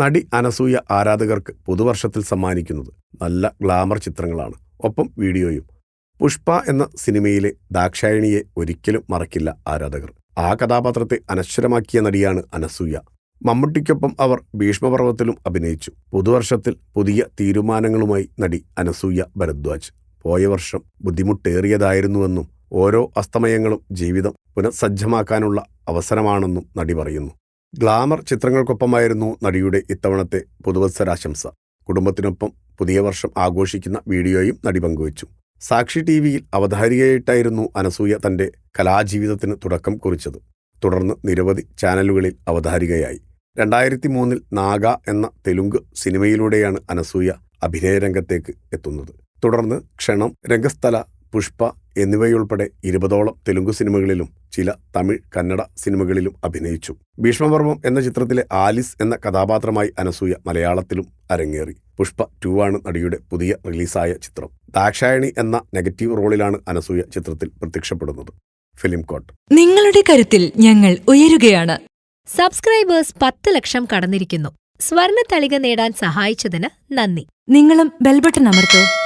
നടി അനസൂയ ആരാധകർക്ക് പുതുവർഷത്തിൽ സമ്മാനിക്കുന്നത് നല്ല ഗ്ലാമർ ചിത്രങ്ങളാണ്. ഒപ്പം വീഡിയോയും. പുഷ്പ എന്ന സിനിമയിലെ ദാക്ഷായണിയെ ഒരിക്കലും മറക്കില്ല ആരാധകർ. ആ കഥാപാത്രത്തെ അനശ്വരമാക്കിയ നടിയാണ് അനസൂയ. മമ്മൂട്ടിക്കൊപ്പം അവർ ഭീഷ്മപർവത്തിലും അഭിനയിച്ചു. പുതുവർഷത്തിൽ പുതിയ തീരുമാനങ്ങളുമായി നടി അനസൂയ ഭരദ്വാജ്. പോയ വർഷം ബുദ്ധിമുട്ടേറിയതായിരുന്നുവെന്നും ഓരോ അസ്തമയങ്ങളും ജീവിതം പുനഃസജ്ജമാക്കാനുള്ള അവസരമാണെന്നും നടി പറയുന്നു. ഗ്ലാമർ ചിത്രങ്ങൾക്കൊപ്പമായിരുന്നു നടിയുടെ ഇത്തവണത്തെ പുതുവത്സരാശംസ. കുടുംബത്തിനൊപ്പം പുതിയ വർഷം ആഘോഷിക്കുന്ന വീഡിയോയും നടി പങ്കുവച്ചു. സാക്ഷി ടി വിയിൽ അവതാരികയായിട്ടായിരുന്നു അനസൂയ തന്റെ കലാജീവിതത്തിന് തുടക്കം കുറിച്ചത്. തുടർന്ന് നിരവധി ചാനലുകളിൽ അവതാരികയായി. രണ്ടായിരത്തി മൂന്നിൽ നാഗ എന്ന തെലുങ്ക് സിനിമയിലൂടെയാണ് അനസൂയ അഭിനയരംഗത്തേക്ക് എത്തുന്നത്. തുടർന്ന് ക്ഷണം രംഗസ്ഥല പുഷ്പ എന്നിവയുൾപ്പെടെ ഇരുപതോളം തെലുങ്ക് സിനിമകളിലും ചില തമിഴ് കന്നഡ സിനിമകളിലും അഭിനയിച്ചു. ഭീഷ്മപർവം എന്ന ചിത്രത്തിലെ ആലിസ് എന്ന കഥാപാത്രമായി അനസൂയ മലയാളത്തിലും അരങ്ങേറി. പുഷ്പ ടു ആണ് നടിയുടെ പുതിയ റിലീസായ ചിത്രം. ദാക്ഷായണി എന്ന നെഗറ്റീവ് റോളിലാണ് അനസൂയ ചിത്രത്തിൽ പ്രത്യക്ഷപ്പെടുന്നത്. ഫിലിം കോട്ട്. നിങ്ങളുടെ കരുത്തിൽ ഞങ്ങൾ ഉയരുകയാണ്. സബ്സ്ക്രൈബേഴ്സ് പത്ത് ലക്ഷം കടന്നിരിക്കുന്നു. സ്വർണ തളിക നേടാൻ സഹായിച്ചതിന് നന്ദി. നിങ്ങളും ബെൽബട്ടൺ അമർത്തോ.